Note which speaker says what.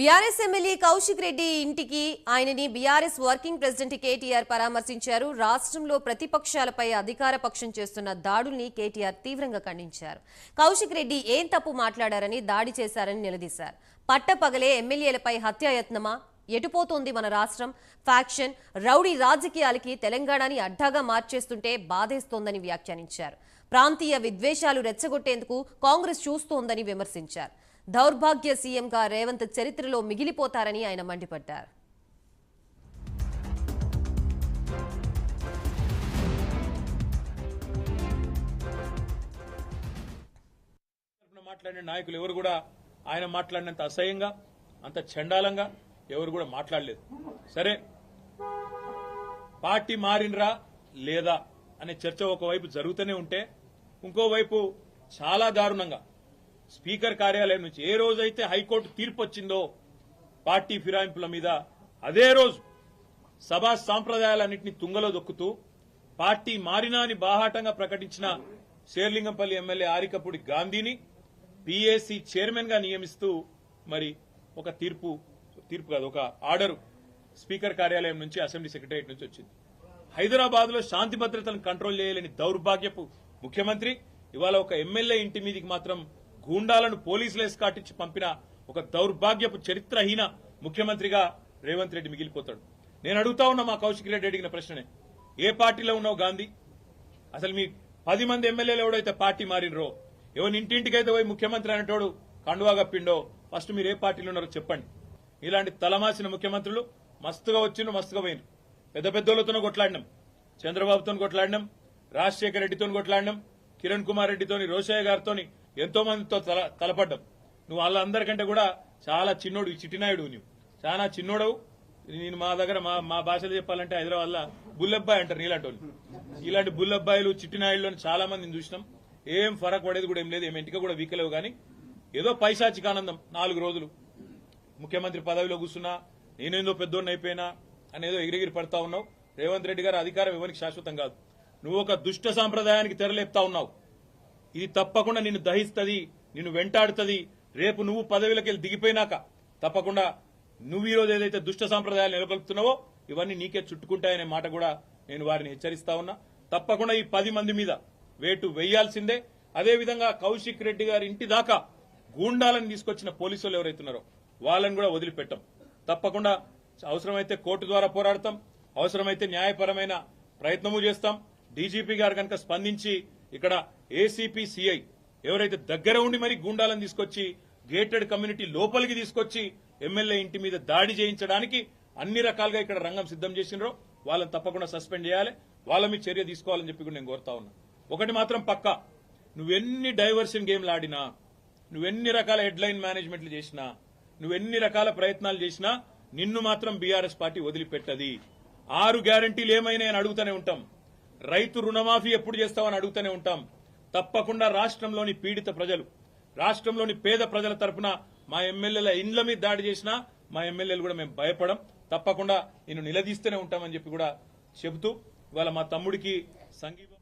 Speaker 1: BRS MLA Kaushik Reddy ఇంటికి ఆయనని BRS working president KTR పరామర్శించారు. రాష్ట్రంలో ప్రతిపక్షాలపై అధికార పక్షం చేస్తున్న దాడుల్ని కేటీఆర్ తీవ్రంగా ఖండించారు. కౌశిక్ రెడ్డి ఏం తప్పు మాట్లాడారని దాడి చేశారని నిలదీశారు. పట్టపగలే ఎమ్మెల్యేలపై హత్యాయత్నమా? ఎటుపోతోంది మన రాష్ట్రం? ఫ్యాక్షన్ రౌడీ రాజకీయాలకి తెలంగాణని అడ్డాగా మార్చేస్తుంటే బాధేస్తోందని వ్యాఖ్యానించారు. ప్రాంతీయ విద్వేషాలు రెచ్చగొట్టేందుకు కాంగ్రెస్ చూస్తోందని విమర్శించారు. దౌర్భాగ్య సీఎంగా రేవంత్ చరిత్రలో మిగిలిపోతారని ఆయన మండిపడ్డారు.
Speaker 2: మాట్లాడిన నాయకులు ఎవరు కూడా ఆయన మాట్లాడినంత అసహ్యంగా అంత చండాలంగా ఎవరు కూడా మాట్లాడలేదు. సరే పార్టీ మారినరా లేదా అనే చర్చ ఒకవైపు జరుగుతూనే ఉంటే ఇంకోవైపు చాలా దారుణంగా స్పీకర్ కార్యాలయం నుంచి ఏ రోజైతే హైకోర్టు తీర్పు వచ్చిందో పార్టీ ఫిరాయింపుల మీద అదే రోజు సభా సాంప్రదాయాలన్నింటినీ తుంగలో దొక్కుతూ పార్టీ మారినా అని బాహాటంగా ప్రకటించిన శేర్లింగంపల్లి ఎమ్మెల్యే ఆరికపూడి గాంధీని పీఏసీ చైర్మన్గా నియమిస్తూ మరి ఒక తీర్పు తీర్పు కాదు ఒక ఆర్డరు స్పీకర్ కార్యాలయం నుంచి అసెంబ్లీ సెక్రటరియట్ నుంచి వచ్చింది. హైదరాబాద్లో శాంతి భద్రతలను కంట్రోల్ చేయలేని దౌర్భాగ్యపు ముఖ్యమంత్రి ఇవాళ ఒక ఎమ్మెల్యే ఇంటి మీదికి మాత్రం గూండాలను పోలీసులు ఎస్కాటించి పంపిన ఒక దౌర్భాగ్యపు చరిత్రహీన ముఖ్యమంత్రిగా రేవంత్ రెడ్డి మిగిలిపోతాడు. నేను అడుగుతా ఉన్నా మా కౌశిక్ రెడ్డి అడిగిన ప్రశ్ననే. ఏ పార్టీలో ఉన్నావు గాంధీ? అసలు మీ పది మంది ఎమ్మెల్యేలు ఎవడైతే పార్టీ మారినరో ఎవరి ఇంటింటికైతే పోయి ముఖ్యమంత్రి అనేటోడు కండువాగా పిండో ఫస్ట్ మీరు ఏ పార్టీలో ఉన్నారో చెప్పండి. ఇలాంటి తలమాసిన ముఖ్యమంత్రులు మస్తుగా వచ్చిండ్రు మస్తుగా పోయిన పెద్ద పెద్దోళ్ళతో కొట్లాడినాం. చంద్రబాబుతో కొట్లాడినాం. రాజశేఖర రెడ్డితో కొట్లాడినాం. కిరణ్ కుమార్ రెడ్డితోని రోషయ్య గారితోని ఎంతో మందితో తల తలపడ్డాం. నువ్వు వాళ్ళందరికంటే కూడా చాలా చిన్నోడు ఈ చిట్టినాయుడు నువ్వు చాలా చిన్నోడవు. నేను మా దగ్గర మా మా భాషలో చెప్పాలంటే హైదరాబాద్లో బుల్లబ్బాయి అంటారు నీలాంటి వాళ్ళు ఇలాంటి బుల్లబ్బాయిలు చిట్టినాయుళ్ళు చాలా మందిని చూసినాం. ఏం ఫరక్ పడేది కూడా ఏం లేదు. ఏం ఇంటికి కూడా వీకలేవు కానీ ఏదో పైశాచికానందం నాలుగు రోజులు. ముఖ్యమంత్రి పదవిలో కూర్చున్నా నేనేందో పెద్దోడిని అయిపోయినా అనేదో ఎగిరిగిరి పడతా ఉన్నావు. రేవంత్ రెడ్డి గారు అధికారం ఇవ్వనికి శాశ్వతం కాదు. నువ్వు ఒక దుష్ట సాంప్రదాయానికి తెరలేపుతా ఉన్నావు. ఇది తప్పకుండా నిన్ను దహిస్తుంది నిన్ను వెంటాడుతుంది. రేపు నువ్వు పదవిలోకి దిగిపోయినాక తప్పకుండా నువ్వు ఈ రోజు ఏదైతే దుష్ట సాంప్రదాయాలు నెలకొల్పుతున్నావో ఇవన్నీ నీకే చుట్టుకుంటాయనే మాట కూడా నేను వారిని హెచ్చరిస్తా ఉన్నా. తప్పకుండా ఈ పది మంది మీద వేటు వేయాల్సిందే. అదేవిధంగా కౌశిక్ రెడ్డి గారి ఇంటి దాకా గూండాలను తీసుకొచ్చిన పోలీసులు ఎవరైతున్నారో వాళ్ళని కూడా వదిలిపెట్టం. తప్పకుండా అవసరమైతే కోర్టు ద్వారా పోరాడతాం. అవసరమైతే న్యాయపరమైన ప్రయత్నము చేస్తాం. డీజీపీ గారు కనుక స్పందించి ఇక్కడ ఏసీపీ సిఐ ఎవరైతే దగ్గర ఉండి మరి గూండాలను తీసుకొచ్చి గేటెడ్ కమ్యూనిటీ లోపలికి తీసుకొచ్చి ఎమ్మెల్యే ఇంటి మీద దాడి చేయించడానికి అన్ని రకాలుగా ఇక్కడ రంగం సిద్ధం చేసినారో వాళ్ళని తప్పకుండా సస్పెండ్ చేయాలి. వాళ్ళ మీద చర్య తీసుకోవాలని చెప్పి నేను కోరుతా ఉన్నా. ఒకటి మాత్రం పక్కా. నువ్వెన్ని డైవర్షన్ గేమ్లు ఆడినా నువ్వెన్ని రకాల హెడ్లైన్ మేనేజ్మెంట్లు చేసినా నువ్వెన్ని రకాల ప్రయత్నాలు చేసినా నిన్ను మాత్రం బీఆర్ఎస్ పార్టీ వదిలిపెట్టది. ఆరు గ్యారంటీలు ఏమైనా అని అడుగుతూనే ఉంటాం. రైతు రుణమాఫీ ఎప్పుడు చేస్తామని అడుగుతూనే ఉంటాం. తప్పకుండా రాష్ట్రంలోని పీడిత ప్రజలు రాష్ట్రంలోని పేద ప్రజల తరఫున మా ఎమ్మెల్యేల ఇండ్ల మీద దాడి చేసినా మా ఎమ్మెల్యేలు కూడా మేము భయపడం. తప్పకుండా నేను నిలదీస్తూనే ఉంటామని చెప్పి కూడా చెబుతూ ఇవాళ మా తమ్ముడికి సంగీతం